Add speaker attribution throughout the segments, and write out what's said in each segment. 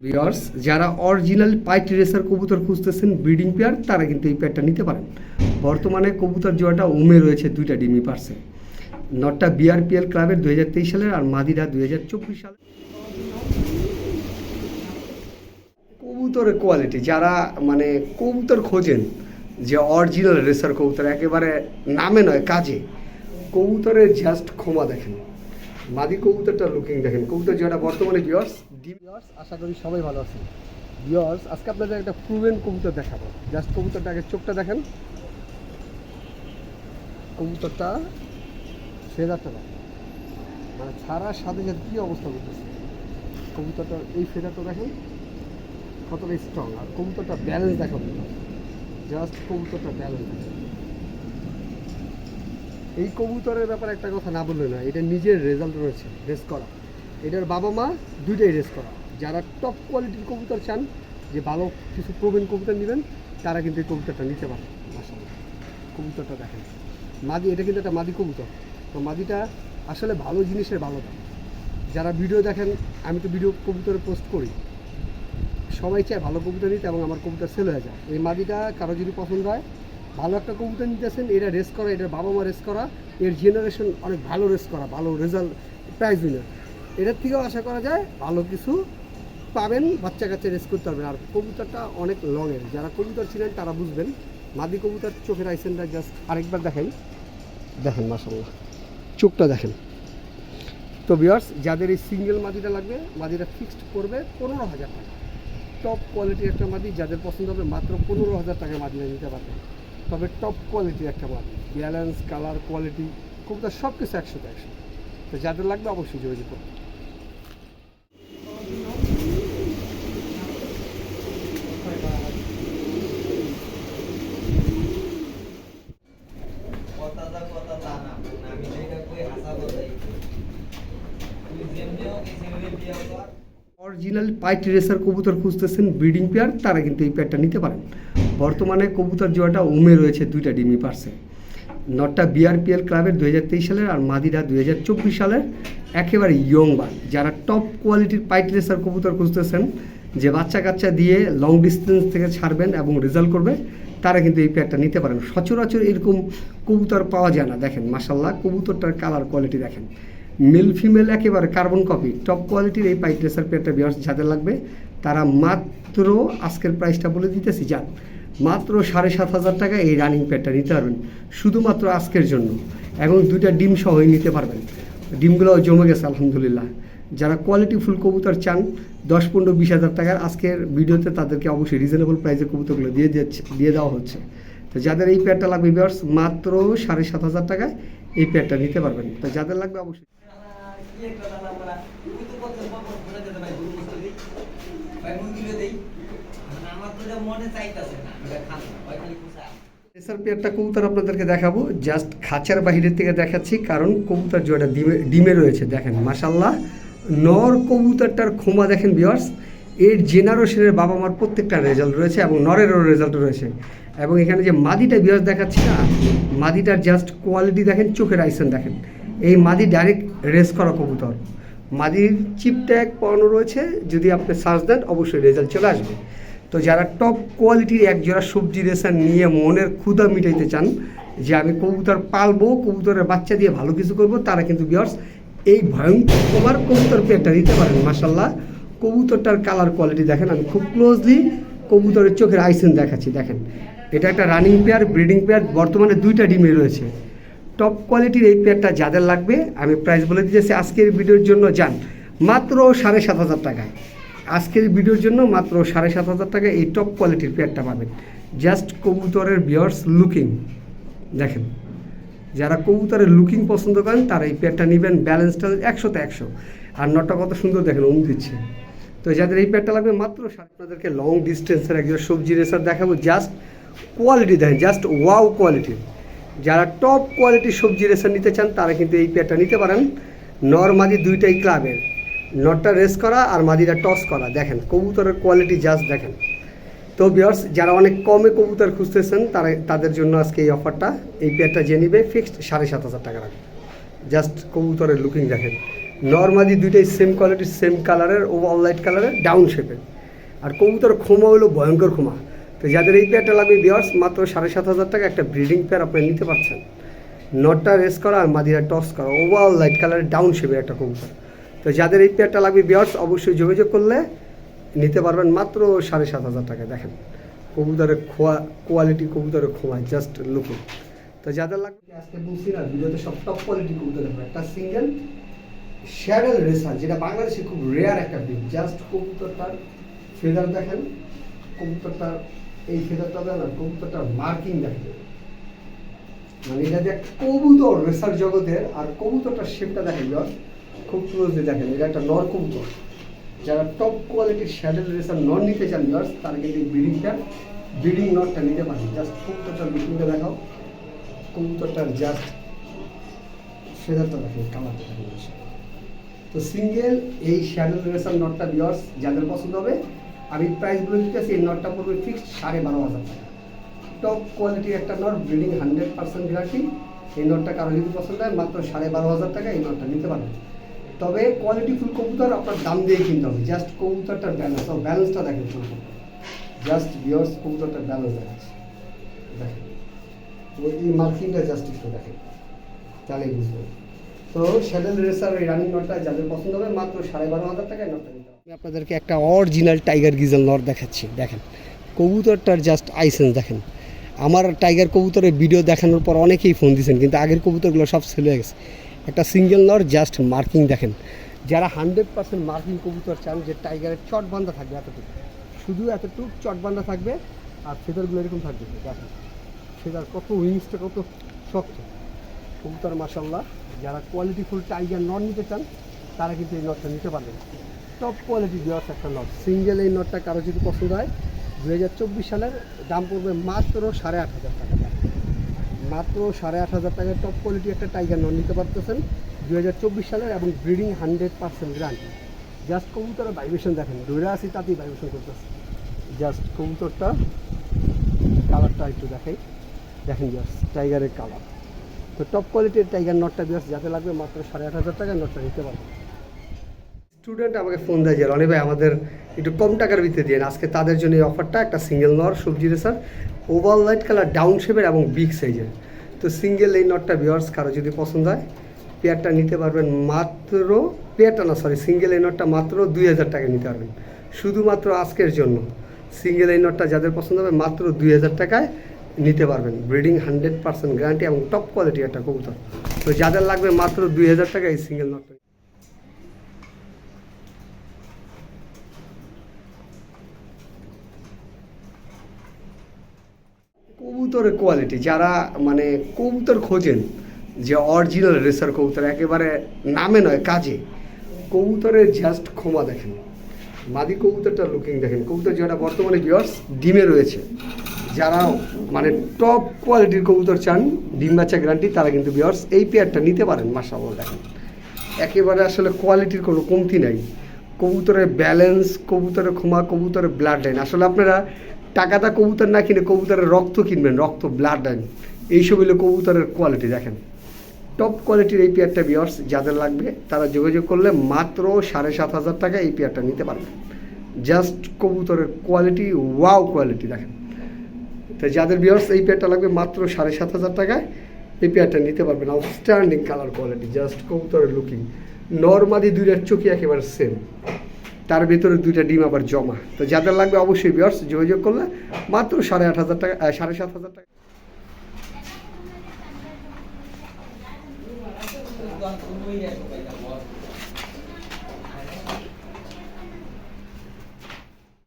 Speaker 1: Viewers যারা original pint racer কবুতর খুঁজতেছেন ব্রিডিং পেয়ার তারা কিন্তু এই পেয়ারটা নিতে পারেন। বর্তমানে কবুতর জোড়াটা উমে রয়েছে দুইটা ডিমি পারছে নটটা বিআরপিএল ক্লাবের দুই হাজার তেইশ সালের আর মাদিরা দুই হাজার চব্বিশ সালে কবুতরের কোয়ালিটি যারা মানে কবুতর খোঁজেন, যে অরিজিনাল রেসার কবুতর, একেবারে নামে নয়, কাজে, কবুতরের জাস্ট ক্ষমা দেখেন। মাদি কবুতরটা লুকিং দেখেন। কবুতর যেটা বর্তমানে ভিউয়ার্স ভিউয়ার্স আশা করি সবাই ভালো আছেন। ভিউয়ার্স আজকে আপনাদের একটা প্রুভেন কবুতর দেখাবো। জাস্ট কবুতরটা আগে চোখটা দেখেন। কবুতরটা ফেদারটা দেখেন। মানে ছাড়ার সাথে সাথে কী অবস্থা করতেছে। কবুতরটা, এই ফেদারটা দেখেন, কতটা স্ট্রং আর কবুতরটা ব্যালেন্স দেখাবো। জাস্ট কবুতরটা ব্যালেন্স দেখেন এই কবুতরের ব্যাপারে একটা কথা না বললে না এটা নিজের রেজাল্ট রয়েছে। রেস করা। এটার বাবা মা দুইটাই রেস করা। যারা টপ কোয়ালিটির কবুতর চান, যে ভালো কিছু প্রবীণ কবুতর নেবেন, তারা কিন্তু এই কবুতরটা নিতে পারে কবুতরটা দেখেন। মাদি, এটা কিন্তু একটা মাদি কবুতর। তো মাদিটা আসলে ভালো জিনিসের ভালো দাম। যারা ভিডিও দেখেন, আমি তো ভিডিও কবুতরে পোস্ট করি। সবাই চায় ভালো কবুতর নিতে এবং আমার কবুতর সেল হয়ে যায়। এই মাদিটা কারও যদি পছন্দ হয়, ভালো একটা কবুতর নিতেছেন, এটা রেস করা, এটার বাবা মা রেস করা, এর জেনারেশন অনেক ভালো রেস করা, ভালো রেজাল্ট প্রাইজ উইনার এটার থেকেও আশা করা যায় ভালো কিছু পাবেন, বাচ্চা কাচ্চা রেস করতে পারবেন। আর কবুতরটা অনেক লংয়ের যারা কবুতর ছিলেন তারা বুঝবেন, মাদি কবুতর চোখের আইসেনটা জাস্ট আরেকবার দেখেন। দেখেন মাসাল্লাহ চোখটা দেখেন। তো বিয়ার্স যাদের এই সিঙ্গেল মাদিটা লাগবে, মাদিটা ফিক্সড করবে পনেরো হাজার টাকা। টপ কোয়ালিটির একটা মাদি, যাদের পছন্দ হবে মাত্র পনেরো হাজার টাকা মাদিটা নিতে পারবে তবে টপ কোয়ালিটির একটা মাদি। ব্যালেন্স কালার কোয়ালিটি কবুতর সব কিছু একশোতে একশো তো যাদের লাগবে অবশ্যই যোগাযোগ করুন
Speaker 2: কথাটা কথা তা না আমি যেটা কই হাসা কথাই তুই যেমনি হোক এই ছেলে বিয়ে কর
Speaker 1: অরিজিনাল পাইট রেসার কবুতর খুঁজতেছেন ব্রিডিং পেয়ার, তারা কিন্তু এই পেয়ারটা নিতে পারেন। বর্তমানে কবুতর জোড়াটা উমে রয়েছে, দুইটা ডিমি পারছে নটটা বিআরপিএল ক্লাবের দুই হাজার তেইশ সালের আর মাদিরা দু হাজার চব্বিশ সালের একেবারে ইয়ং বার যারা টপ কোয়ালিটির পাইট রেসার কবুতর খুঁজতেছেন, যে বাচ্চা কাচ্চা দিয়ে লং ডিস্টেন্স থেকে ছাড়বেন এবং রেজাল্ট করবে, তারা কিন্তু এই পেয়ারটা নিতে পারেন। সচরাচর এরকম কবুতর পাওয়া যায় না। দেখেন মাসাল্লাহ কবুতরটার কালার কোয়ালিটি দেখেন। মেল ফিমেল একেবারে কার্বন কপি টপ কোয়ালিটির এই পাইট রেসার পেয়ারটা বিয়ার্স যাদের লাগবে, তারা মাত্র আজকের প্রাইসটা বলে দিতেছি, যান, মাত্র সাড়ে সাত হাজার টাকা এই রানিং প্যাডটা নিতে পারবেন, শুধুমাত্র আজকের জন্য। এবং দুইটা ডিম সহই নিতে পারবেন। ডিমগুলো জমে গেছে, আলহামদুলিল্লাহ। যারা কোয়ালিটি ফুল কবুতর চান, দশ, পনেরো, বিশ হাজার টাকার আজকের ভিডিওতে তাদেরকে অবশ্যই রিজনেবল প্রাইসে কবুতরগুলো দিয়ে দিচ্ছে দিয়ে দেওয়া হচ্ছে। তো যাদের এই প্যাডটা লাগবে বিয়ার্স মাত্র সাড়ে সাত হাজার টাকায় এই প্যাডটা নিতে পারবেন। তো যাদের লাগবে অবশ্যই
Speaker 2: কি একটা
Speaker 1: পেয়ারটা কবুতর আপনাদেরকে দেখাবো। জাস্ট খাঁচার বাহিরের থেকে দেখাচ্ছি, কারণ কবুতর জোড়াটা ডিমে ডিমে রয়েছে, দেখেন মাসাল্লাহ নর কবুতরটার ক্ষমা দেখেন বিয়ার্স এর জেনারেশনের বাবা মার প্রত্যেকটা রেজাল্ট রয়েছে এবং নরেরও রেজাল্ট রয়েছে। এবং এখানে যে মাদিটা বিয়ার্স দেখাচ্ছি না, মাদিটার জাস্ট কোয়ালিটি দেখেন, চোখের আইসন দেখেন। এই মাদি ডাইরেক্ট রেস করা কবুতর। মাদির চিপ ট্যাগ পড়ানো রয়েছে, যদি আপনি সার্চ দেন, অবশ্যই রেজাল্ট চলে আসবে। তো যারা টপ কোয়ালিটির এক জোড়া সবজি রেসার নিয়ে মনের ক্ষুধা মিটাইতে চান, যে আমি কবুতর পালবো, কবুতরের বাচ্চা দিয়ে ভালো কিছু করব, তারা কিন্তু বিয়ার্স এই ভয়ঙ্কর কবুতর পেটটা দিতে পারেন। মাসাল্লাহ কবুতরটার কালার কোয়ালিটি দেখেন, আমি খুব ক্লোজলি কবুতরের চোখের আইসেন দেখাচ্ছি। দেখেন, এটা একটা রানিং পেয়ার ব্রিডিং পেয়ার বর্তমানে দুইটা ডিমে রয়েছে। টপ কোয়ালিটির এই পেয়ারটা যাদের লাগবে, আমি প্রাইস বলে দিয়েছি আজকের ভিডিওর জন্য যান। মাত্র সাড়ে সাত হাজার টাকায়। আজকের ভিডিওর জন্য মাত্র সাড়ে সাত হাজার টাকা এই টপ কোয়ালিটির পেয়ারটা পাবেন। জাস্ট কবুতরের বিয়ার্স লুকিং দেখেন, যারা কবুতরের লুকিং পছন্দ করেন, তারা এই পেয়ারটা নেবেন ব্যালেন্সটা একশোতে একশো আর নটা কত সুন্দর, দেখেন, উম দিচ্ছে। তো যাদের এই পেয়ারটা লাগবে, মাত্র আপনাদেরকে লং ডিস্টেন্সের একজন সবজি রেসার দেখাবো জাস্ট কোয়ালিটি দেখেন জাস্ট ওয়াও কোয়ালিটির যারা টপ কোয়ালিটির সবজি রেসার নিতে চান, তারা কিন্তু এই পেয়ারটা নিতে পারেন। নর মাদি দুইটাই ক্লাবের নটটা রেস করা আর মাদিটা টস করা। দেখেন, কবুতরের কোয়ালিটি জাস্ট দেখেন। তো বিয়ার্স যারা অনেক কমে কবুতর খুঁজতেছেন, তারা, তাদের জন্য আজকে এই অফারটা এই পেয়ারটা যে নিবে ফিক্সড সাড়ে সাত হাজার টাকা রাখবে জাস্ট কবুতরের লুকিং দেখেন। নর্মালি দুইটাই সেম কোয়ালিটির সেম কালারের ও অল লাইট কালারের ডাউন শেপের আর কবুতর খোমা হলো ভয়ঙ্কর খোমা তো যাদের এই পেয়ারটা লাগবে বিয়ার্স মাত্র সাড়ে সাত হাজার টাকা একটা ব্রিডিং পেয়ার আপনি নিতে পারছেন। নটটা রেস করা আর মাদিরা টস করা ওভারঅল লাইট কালারের ডাউন শেপের একটা কবুতর তো যাদের এই পেয়ারটা লাগবে বিয়ার্স অবশ্যই যোগাযোগ করলে নিতে পারবেন মাত্র সাড়ে সাত হাজার টাকা দেখেন। কবুতরের খোয়া কোয়ালিটি কবুতরের খোয়া জাস্ট লুকিং তো যাদের লাগবে আজকে বলছি না, ভিডিওতে সব টপ কোয়ালিটি কবুতর একটা সিঙ্গেল শ্যাডেল রেসার যেটা বাংলাদেশে খুব রেয়ার একটা ব্রিড জাস্ট কবুতরটার ফেদার দেখেন, কবুতরটার এই ফেদারটা দেখেন আর কবুতরটার মার্কিং দেখেন মানে এটা যে কবুতর রেসার জগতের আর কবুতরটার শেপটা দেখেন just খুব ক্লোজলি দেখেন, এটা একটা নর কবুতর। যারা টপ কোয়ালিটির শ্যাডেল রেসার নর নিতে চান ভিউয়ার্স তারা কিন্তু ব্রিডিংটা ব্রিডিং নটটা নিতে পারেন। জাস্ট কবুতরটার লুকিংটা দেখাও। কবুতরটার জাস্ট ফেদারটা দেখেন তো সিঙ্গেল এই শ্যাডেল রেসার নটটা ভিউয়ার্স যাদের পছন্দ হবে আমি প্রাইসগুলো দিতেছি এই নটটা পড়বে ফিক্সড সাড়ে বারো হাজার টাকা। টপ কোয়ালিটির একটা নট ব্রিডিং হান্ড্রেড পার্সেন্ট গ্যারান্টি এই নটটা কারও যদি পছন্দ হয়, মাত্র সাড়ে বারো হাজার টাকা এই নটটা নিতে পারবেন তবে কোয়ালিটি ফুল কবুতর আপনার দাম দিয়ে কিনতে হবে জাস্ট কবুতরটার ব্যালেন্স ও ব্যালেন্সটা দেখেন ফুল জাস্ট বিয়ার্স কবুতরটার ব্যালেন্স দেখাচ্ছে। দেখেন। এই মার্কিংটা জাস্ট একটু দেখেন। তাহলেই বুঝবেন। তো শ্যাডেল রেসার এই রানিং নটটা যাদের পছন্দ হবে, মাত্র সাড়ে বারো হাজার টাকায় নটটা নিতে হবে আপনাদেরকে একটা অরিজিনাল টাইগার গিজেল নট দেখাচ্ছি, দেখেন। কবুতরটার জাস্ট আইসেন্স দেখেন। আমার টাইগার কবুতরের ভিডিও দেখানোর পর অনেকেই ফোন দিয়েছেন, কিন্তু আগের কবুতরগুলো সব হয়ে গেছে। একটা সিঙ্গেল নর জাস্ট মার্কিং দেখেন। যারা হান্ড্রেড পার্সেন্ট মার্কিং কবুতর চান, যে টাইগারের চট বান্ধা থাকবে এতটুকু। শুধু এতটুকু চট বান্ধা থাকবে, আর ফেদারগুলো এরকম থাকবে। দেখেন ফেদার কত উইংসটা কত শক্ত। কবুতর মাসাল্লাহ যারা কোয়ালিটিফুল টাইগার নট নিতে চান, তারা কিন্তু এই নটটা নিতে পারবেন। টপ কোয়ালিটি দেওয়া একটা নট সিঙ্গেল এই নটটা কারও যদি পছন্দ হয় দু হাজার চব্বিশ সালের দাম পড়বে মাত্র সাড়ে আট হাজার টাকা। মাত্র সাড়ে আট হাজার টাকায় টপ কোয়ালিটি একটা টাইগার নট নিতে পারতেছেন দু হাজার চব্বিশ সালের এবং breeding hundred percent guarantee just কবুতরের ভাইব্রেশন দেখেন দৌড়ে আসি তাতেই ভাইব্রেশন করতেছে। জাস্ট কবুতরটা কালারটা একটু দেখাই। দেখেন জাস্ট টাইগারের কালার তো টপ কোয়ালিটির টাইগার নটটা জাস্ট যাতে লাগবে মাত্র সাড়ে আট হাজার টাকা নটটা নিতে পারবেন। স্টুডেন্ট আমাকে ফোন দেয় যে, রনি ভাই, আমাদের একটু কম টাকার ভিতরে দিয়ে আজকে তাদের জন্য এই অফারটা একটা সিঙ্গেল নর, সবজি racer over light colour down শেপের এবং বিগ সাইজের তো সিঙ্গেল এই নটটা ভিওয়ার্স কারও যদি পছন্দ হয় পেয়ারটা নিতে পারবেন মাত্র পেয়ারটা না সরি সিঙ্গেল এই নটটা মাত্র দুই হাজার টাকা নিতে পারবেন। শুধুমাত্র আজকের জন্য। সিঙ্গেল এই নটটা যাদের পছন্দ হবে, মাত্র দুই হাজার টাকায় নিতে পারবেন। ব্রিডিং হান্ড্রেড পার্সেন্ট গ্যারান্টি এবং টপ কোয়ালিটি একটা কবুতর। তো যাদের লাগবে মাত্র দুই হাজার টাকা এই সিঙ্গেল নটটা কবুতরের কোয়ালিটি যারা মানে কবুতর খোঁজেন, যে অরিজিনাল রেসার কবুতর, একেবারে নামে নয়, কাজে। কবুতরের জাস্ট ক্ষমা দেখেন। মাদি কবুতরটা লুকিং দেখেন। কবুতর যেটা বর্তমানে বিয়ার্স ডিমে রয়েছে। যারা মানে টপ কোয়ালিটির কবুতর চান, ডিম বাচ্চা গ্যারান্টি তারা কিন্তু বিয়ার্স এই পেয়ারটা নিতে পারেন মাসাল্লাহ দেখেন। একেবারে আসলে কোয়ালিটির কোনো কমতি নাই। কবুতরের ব্যালেন্স কবুতরের ক্ষমা, কবুতরের ব্লাড লাইন আসলে আপনারা টাকাটা কবুতর না কিনে কবুতরের রক্ত কিনবেন, রক্ত ব্লাড লাইন এইসব হলো কবুতরের কোয়ালিটি দেখেন। টপ কোয়ালিটির এই পেয়ারটা বিয়ার্স যাদের লাগবে, তারা যোগাযোগ করলে মাত্র সাড়ে সাত হাজার টাকা এই পেয়ারটা নিতে পারবেন জাস্ট কবুতরের কোয়ালিটি ওয়াও কোয়ালিটি দেখেন। তো যাদের বিয়ার্স এই পেয়ারটা লাগবে, মাত্র সাড়ে সাত হাজার টাকায় এই পেয়ারটা নিতে পারবেন। আউটস্ট্যান্ডিং কালার কোয়ালিটি জাস্ট কবুতরের লুকিং নর্মালি দুইটার চোখই একেবারে সেম তার ভেতরে দুইটা ডিম আবার জমা। তো যাদের লাগবে অবশ্যই বিয়ার্স যোগাযোগ করলে মাত্র সাড়ে আট হাজার টাকা সাড়ে সাত হাজার টাকা।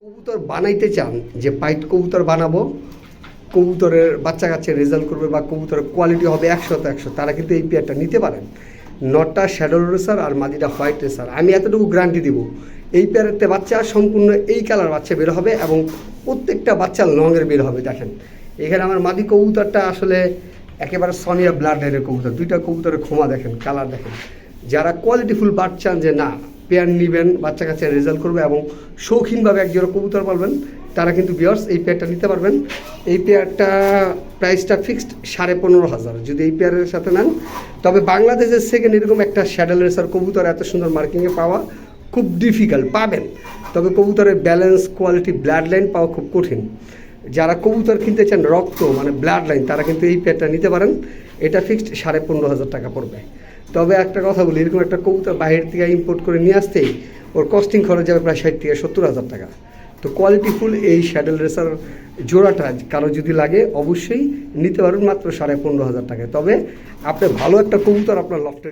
Speaker 1: কবুতর বানাইতে চান যে পাইট কবুতর বানাবো, কবুতরের বাচ্চা কাচ্চা রেজাল্ট করবে বা কবুতরের কোয়ালিটি হবে একশোতে একশো, তারা কিন্তু এই পেয়ারটা নিতে পারেন। নটটা শ্যাডো রেসার আর মাদিটা হোয়াইট রেসার আমি এতটুকু গ্যারান্টি দিব। এই পেয়ারেতে বাচ্চা সম্পূর্ণ এই কালার বাচ্চা বের হবে এবং প্রত্যেকটা বাচ্চা লংয়ের বের হবে, দেখেন। এখানে আমার মাদি কবুতরটা আসলে একেবারে সনিয়া ব্লাড লাইনের কবুতর, দুইটা কবুতরের ক্ষমা দেখেন, কালার দেখেন। যারা কোয়ালিটিফুল চান যে না, পেয়ার নেবেন, বাচ্চা কাচ্চা রেজাল্ট করবে এবং শৌখিনভাবে একজোড়া কবুতর পালবেন, তারা কিন্তু বিয়ার্স এই পেয়ারটা নিতে পারবেন। এই পেয়ারটা প্রাইসটা ফিক্সড সাড়ে পনেরো হাজার। যদি এই পেয়ারের সাথে নেন, তবে বাংলাদেশের সেকেন্ড এরকম একটা শ্যাডেল রেসার কবুতর এত সুন্দর মার্কিংয়ে পাওয়া খুব ডিফিকাল্ট পাবেন। তবে কবুতরের ব্যালেন্স কোয়ালিটি ব্লাড লাইন পাওয়া খুব কঠিন। যারা কবুতর কিনতে চান, রক্ত মানে ব্লাড লাইন তারা কিন্তু এই পেয়ারটা নিতে পারেন। এটা ফিক্সড সাড়ে পনেরো হাজার টাকা পড়বে। তবে একটা কথা বলি, এরকম একটা কবুতর বাইরের থেকে ইম্পোর্ট করে নিয়ে আসতেই ওর কস্টিং খরচ যাবে প্রায় ষাট থেকে সত্তর হাজার টাকা। তো কোয়ালিটিফুল এই শ্যাডেল রেসার জোড়াটা কারও যদি লাগে, অবশ্যই নিতে পারবেন মাত্র সাড়ে পনেরো হাজার টাকায়। তবে আপনি ভালো একটা কবুতর আপনার লফটে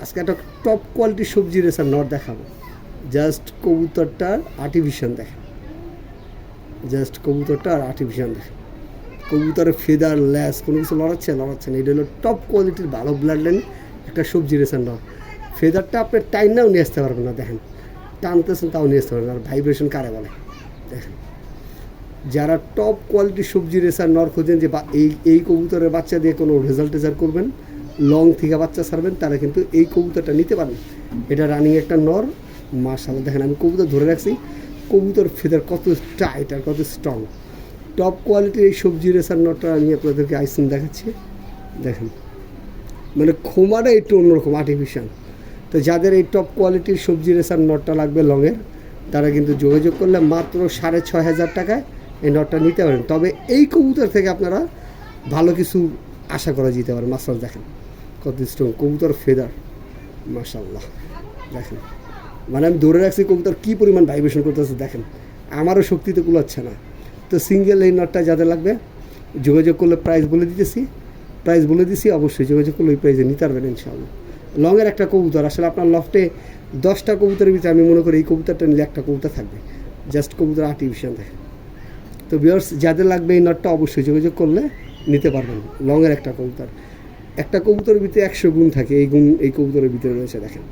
Speaker 1: আজকে একটা টপ কোয়ালিটির সবজি রেসার নট দেখাবো। জাস্ট কবুতরটার আর্টিফিশিয়াল দেখেন জাস্ট কবুতরটা আর আর্টিফিশিয়াল দেখেন কবুতরের ফেদার ল্যাস কোনো কিছু লড়াচ্ছে লড়াচ্ছে না। এটা হলো টপ কোয়ালিটির ভালো ব্লাড লাইন একটা সবজি রেসার নট ফেদারটা আপনি টাইম নাও নিয়ে আসতে পারবেন না, দেখেন। টানতেছেন তাও নিয়ে আসতে পারবেন আর ভাইব্রেশন কারে বলে? দেখেন। যারা টপ কোয়ালিটির সবজি রেসার নর খোঁজেন যে এই এই কবুতরের বাচ্চা দিয়ে কোনো রেজাল্ট টেজাল্ট করবেন লং থেকে বাচ্চা ছাড়বেন, তারা কিন্তু এই কবুতরটা নিতে পারেন এটা রানিং একটা নর মার্শাল্লাহ দেখেন আমি কবুতর ধরে রাখছি। কবুতর ফেদার কত টাইট আর কত স্ট্রং টপ কোয়ালিটির এই সবজি রেসার নটটা আমি আপনাদেরকে আইসিন দেখাচ্ছি। দেখেন মানে খোমাটা একটু অন্যরকম আর্টিফিশিয়াল তো যাদের এই টপ কোয়ালিটির সবজি রেসার নটটা লাগবে লংয়ের তারা কিন্তু যোগাযোগ করলে মাত্র সাড়ে ছয় হাজার টাকায় এই নটটা নিতে পারেন। তবে এই কবুতর থেকে আপনারা ভালো কিছু আশা করা যেতে পারে মাসাল দেখেন। কত স্ট্রং কবুতর ফেদার মাসাল্লাহ দেখেন। মানে আমি ধরে রাখছি কবুতর কী পরিমাণ ভাইব্রেশন করতেছে, দেখেন। আমারও শক্তিতে কুলাচ্ছে না। তো সিঙ্গেল এই নটটা যাদের লাগবে, যোগাযোগ করলে প্রাইস বলে দিতেছি। প্রাইস বলে দিছি, অবশ্যই যোগাযোগ করলে ওই প্রাইসে নিতে পারবেন ইনশাআল্লাহ। লংয়ের একটা কবুতর, আসলে আপনার লফটে দশটা কবুতরের ভিতরে আমি মনে করি এই কবুতরটা নিলে একটা কবুতর থাকবে। জাস্ট কবুতর আর্টিফিশিয়াল দেখেন। তো বিয়ার্স যাদের লাগবে এই নটটা অবশ্যই যোগাযোগ করলে নিতে পারবেন। লংয়ের একটা কবুতর। একটা কবুতরের ভিতরে একশো গুণ থাকে এই গুণ এই কবুতরের ভিতরে রয়েছে দেখেন।